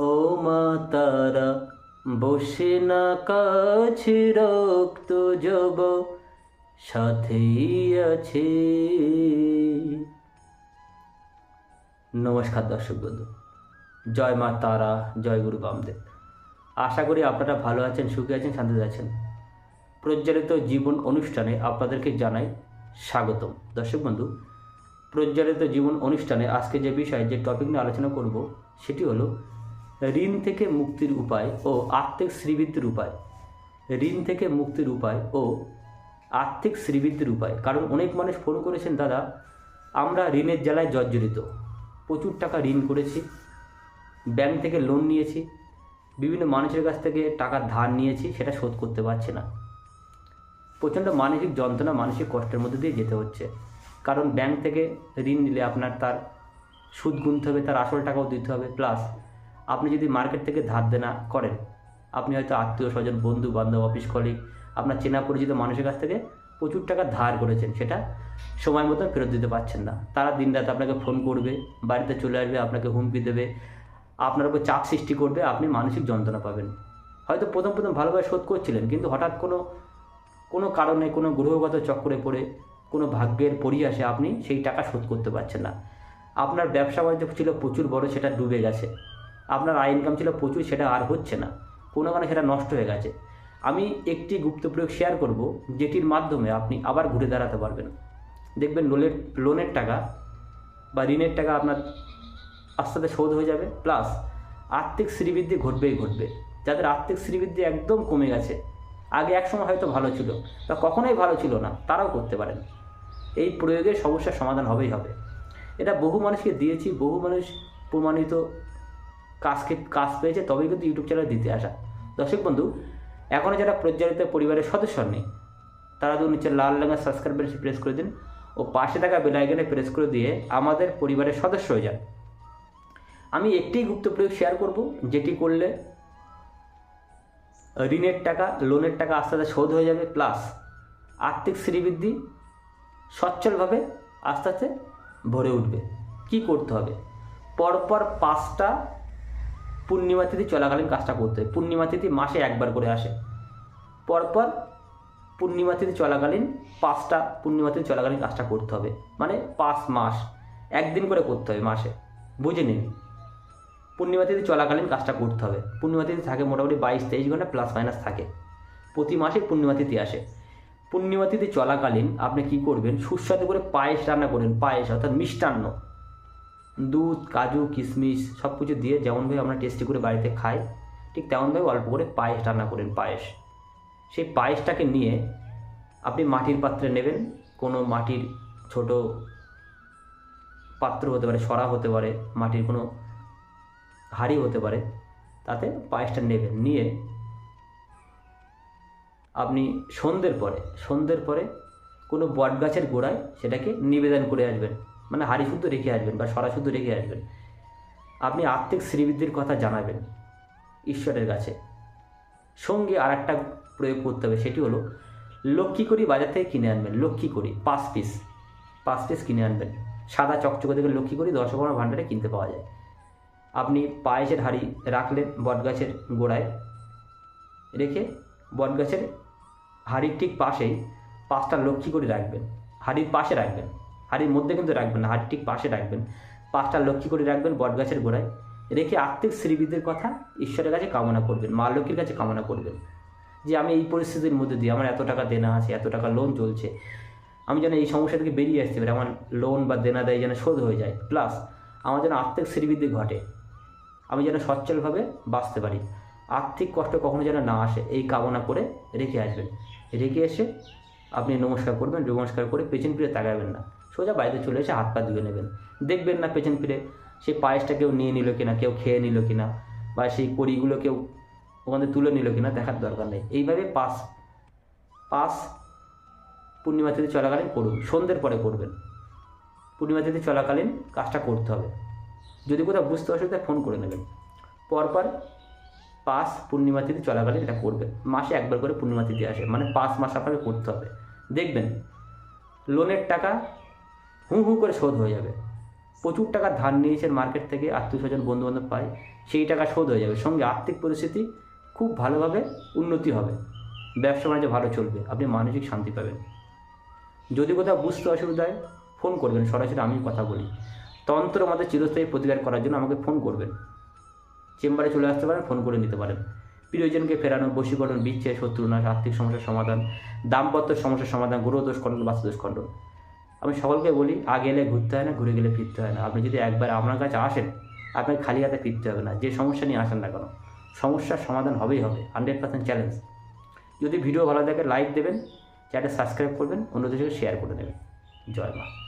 ও মা তারা বসে না কাছে রক্ত জব, সাথেই আছে। নমস্কার দর্শক বন্ধু, জয় মা তারা, জয় গুরু বামদেব। আশা করি আপনারা ভালো আছেন, সুখী আছেন, শান্তিতে আছেন। প্রজ্বলিত জীবন অনুষ্ঠানে আপনাদেরকে জানাই স্বাগতম। দর্শক বন্ধু, প্রজ্বলিত জীবন অনুষ্ঠানে আজকে যে বিষয়, যে টপিক নিয়ে আলোচনা করব, সেটি হলো ঋণ থেকে মুক্তির উপায় ও আর্থিক শ্রীবৃদ্ধির উপায়। ঋণ থেকে মুক্তির উপায় ও আর্থিক শ্রীবৃদ্ধির উপায়। কারণ অনেক মানুষ ফোন করেছেন, দাদা, আমরা ঋণের জ্বালায় জর্জরিত। প্রচুর টাকা ঋণ করেছি। ব্যাংক থেকে লোন নিয়েছি। বিভিন্ন মানুষের কাছ থেকে টাকা ধার নিয়েছি, সেটা শোধ করতে পারছে না। প্রচণ্ড মানসিক যন্ত্রণা মানসিক কষ্টের মধ্যে দিয়ে যেতে হচ্ছে। কারণ ব্যাংক থেকে ঋণ নিলে আপনার তার সুদ গুনতে হবে, তার আসল টাকাও দিতে হবে। প্লাস আপনি যদি মার্কেট থেকে ধার দেনা করেন, আপনি হয়তো আত্মীয় স্বজন, বন্ধু, বান্ধব, অফিস কলিগ আপনার চেনা পরিচিত মানুষের কাছ থেকে প্রচুর টাকা ধার করেছেন, সেটা সময় মতন ফেরত দিতে পারছেন না। তারা দিন দিনরাত আপনাকে ফোন করবে, বাড়িতে চলে আসবে, আপনাকে হুমকি দেবে, আপনার উপর চাপ সৃষ্টি করবে, আপনি মানসিক যন্ত্রণা পাবেন। হয়তো প্রথম প্রথম ভালোভাবে শোধ করছিলেন, কিন্তু হঠাৎ কোনো কোনো কারণে, কোনো গ্রহগত চক্করে পড়ে, কোনো ভাগ্যের পরিহাসে আপনি সেই টাকা শোধ করতে পারছেন না। আপনার ব্যবসা বাণিজ্য ছিল প্রচুর বড়, সেটা ডুবে গেছে। আপনার আয় ইনকাম ছিল প্রচুর, সেটা আর হচ্ছে না। কোনো কারণে সেটা নষ্ট হয়ে গেছে। আমি একটি গুপ্ত প্রয়োগ শেয়ার করব, যেটির মাধ্যমে আপনি আবার ঘুরে দাঁড়াতে পারবেন। দেখবেন লোনের লোনের টাকা বা ঋণের টাকা আপনার আস্তে আস্তে শোধ হয়ে যাবে প্লাস আর্থিক শ্রীবৃদ্ধি ঘটবেই ঘটবে। যাদের আর্থিক শ্রীবৃদ্ধি একদম কমে গেছে, আগে এক সময় হয়তো ভালো ছিল, বা কখনোই ভালো ছিল না, তারাও করতে পারেন। এই প্রয়োগের সমস্যার সমাধান হবেই হবে। এটা বহু মানুষকে দিয়েছি, বহু মানুষ প্রমাণিত কাজকে কাজ পেয়েছে তবেই কিন্তু ইউটিউব চ্যানেল দিতে আসা। দর্শক বন্ধু এখনও যারা প্রজ্বলিত পরিবারের সদস্য নেই, তারা তো নিচে লাল রঙের সাবস্ক্রাইব বেলটি প্রেস করে দিন ও পাশে থাকা বেলাইকনে প্রেস করে দিয়ে আমাদের পরিবারের সদস্য হয়ে যান। আমি একটি গুপ্ত প্রয়োগ শেয়ার করব, যেটি করলে ঋণের টাকা লোনের টাকা আস্তে আস্তে শোধ হয়ে যাবে প্লাস আর্থিক শ্রীবৃদ্ধি সচ্ছলভাবে আস্তে আস্তে ভরে উঠবে। কি করতে হবে? পরপর পাঁচটা পূর্ণিমা তিথি চলাকালীন কাজটা করতে হবে পূর্ণিমা তিথি মাসে একবার করে আসে। পরপর পূর্ণিমা তিথি চলাকালীন পাঁচটা পূর্ণিমা তিথি চলাকালীন কাজটা করতে হবে। মানে পাঁচ মাস। একদিন করে করতে হবে মাসে। বুঝে নিন? পূর্ণিমা তিথি চলাকালীন কাজটা করতে হবে। পূর্ণিমা তিথি থাকে মোটামুটি বাইশ তেইশ ঘণ্টা প্লাস মাইনাস থাকে। প্রতি মাসে পূর্ণিমা তিথি আসে। পূর্ণিমা তিথি চলাকালীন আপনি কি করবেন? সুস্বাদু করে পায়েস রান্না করবেন পায়েস অর্থাৎ মিষ্টান্ন। দুধ, কাজু, কিশমিশ সব কিছু দিয়ে যেমনভাবে আমরা টেস্টি করে বাড়িতে খাই, ঠিক তেমনভাবে অল্প করে পায়েস রান্না করেন পায়েস। সেই পায়েসটাকে নিয়ে আপনি মাটির পাত্রে নেবেন, কোনো মাটির ছোট পাত্র হতে পারে, সরা হতে পারে, মাটির কোনো হাঁড়ি হতে পারে, তাতে পায়েসটা নেবেন, নিয়ে আপনি সন্ধ্যের পরে সন্ধ্যের পরে কোনো বট গাছের গোড়ায় সেটাকে নিবেদন করে আসবেন। মানে হাঁড়ি শুদ্ধ রেখে আসবেন বা সরা শুদ্ধ রেখে আসবেন। আপনি আর্থিক শ্রীবৃদ্ধির কথা জানাবেন ঈশ্বরের কাছে। সঙ্গে আর একটা প্রয়োগ করতে হবে, সেটি হলো লক্ষ্মী করি বাজার থেকে কিনে আনবেন, লক্ষ্মী করি, পাঁচ পিস পাঁচ পিস কিনে আনবেন। সাদা চকচকে থেকে লক্ষ্মী করি দশ দশকর্মা ভাণ্ডারে কিনতে পাওয়া যায়। আপনি পায়েসের হাঁড়ি রাখলেন বটগাছের গোড়ায়, রেখে বটগাছের হাঁড়ির ঠিক পাশেই পাঁচটা লক্ষ্মী করে রাখবেন, হাঁড়ির পাশে রাখবেন। হাঁড়ির মধ্যে কিন্তু রাখবেন না, হাঁড়ির ঠিক পাশে রাখবেন। পাঁচটা লক্ষ্মী করে রাখবেন বটগাছের গোড়ায়। রেখে আর্থিক শ্রীবৃদ্ধির কথা ঈশ্বরের কাছে কামনা করবেন, মা লক্ষ্মীর কাছে কামনা করবেন। যে আমি এই পরিস্থিতির মধ্যে দিয়ে, আমার এত টাকা দেনা আছে, এত টাকা লোন চলছে। আমি যেন এই সমস্যা থেকে বেরিয়ে আসতে পারি, আমার লোন বা দেনা দেয় যেন শোধ হয়ে যায়। প্লাস আমার যেন আর্থিক শ্রীবৃদ্ধি ঘটে। আমি যেন সচ্ছলভাবে বাঁচতে পারি। আর্থিক কষ্ট কখনো যেন না আসে, এই কামনা করে রেখে আসবেন। রেখে এসে আপনি নমস্কার করবেন, নমস্কার করে পেছন ফিরে তাকাবেন না। সোজা বাড়িতে চলে এসে হাত পা ধুয়ে নেবেন। দেখবেন না পেছন ফিরে সেই পায়েসটা কেউ নিয়ে নিল কিনা, কেউ খেয়ে নিল কিনা, বা সেই কড়িগুলো কেউ ওখান তুলে নিল কিনা দেখার দরকার নেই। এইভাবে পাস পাস পূর্ণিমা তিথি চলাকালীন করুন। সন্ধ্যের পরে করবেন। পূর্ণিমা তিথি চলাকালীন কাজটা করতে হবে। যদি কোথাও বুঝতে অসুবিধা ফোন করে নেবেন। পরপর পাঁচ পূর্ণিমা তিথি চলাকালীন এটা করবেন। মাসে একবার করে পূর্ণিমা তিথি আসে। মানে পাঁচ মাস আপনাকে করতে হবে। দেখবেন, লোনের টাকা হু হু করে শোধ হয়ে যাবে। প্রচুর টাকা ধার নিয়েছেন মার্কেট থেকে, আত্মীয় স্বজন, বন্ধুবান্ধব পায় সেই টাকা শোধ হয়ে যাবে। সঙ্গে আর্থিক পরিস্থিতি খুব ভালোভাবে উন্নতি হবে। ব্যবসা বাণিজ্য ভালো চলবে, আপনি মানসিক শান্তি পাবেন। যদি কোথাও বুঝতে অসুবিধা হয় ফোন করবেন, সরাসরি আমি কথা বলি। তন্ত্র আমাদের চিরস্থায়ী প্রতিকার করার জন্য আমাকে ফোন করবেন। চেম্বারে চলে আসতে পারেন ফোন করে নিতে পারেন। প্রিয়জনকে ফেরানো, বশীকরণ বিচ্ছে শত্রুনাশ, আর্থিক সমস্যার সমাধান, দাম্পত্য সমস্যার সমাধান গ্রহদোষ খণ্ডন বাস্তুদোষ খণ্ডন আমি সকলকে বলি, আগে এলে ঘুরতে হয় না, ঘুরে গেলে ফিরতে হয় না। আপনি যদি একবার আমার কাছে আসেন আপনাকে খালি হাতে ফিরতে হবে না। যে সমস্যা নিয়ে আসেন না কেন? সমস্যার সমাধান হবেই হবে। হান্ড্রেড পার্সেন্ট চ্যালেঞ্জ যদি ভিডিও ভালো থাকে লাইক দেবেন চ্যানেল সাবস্ক্রাইব করবেন, অন্যদের সাথে শেয়ার করে দেবেন। জয় মা।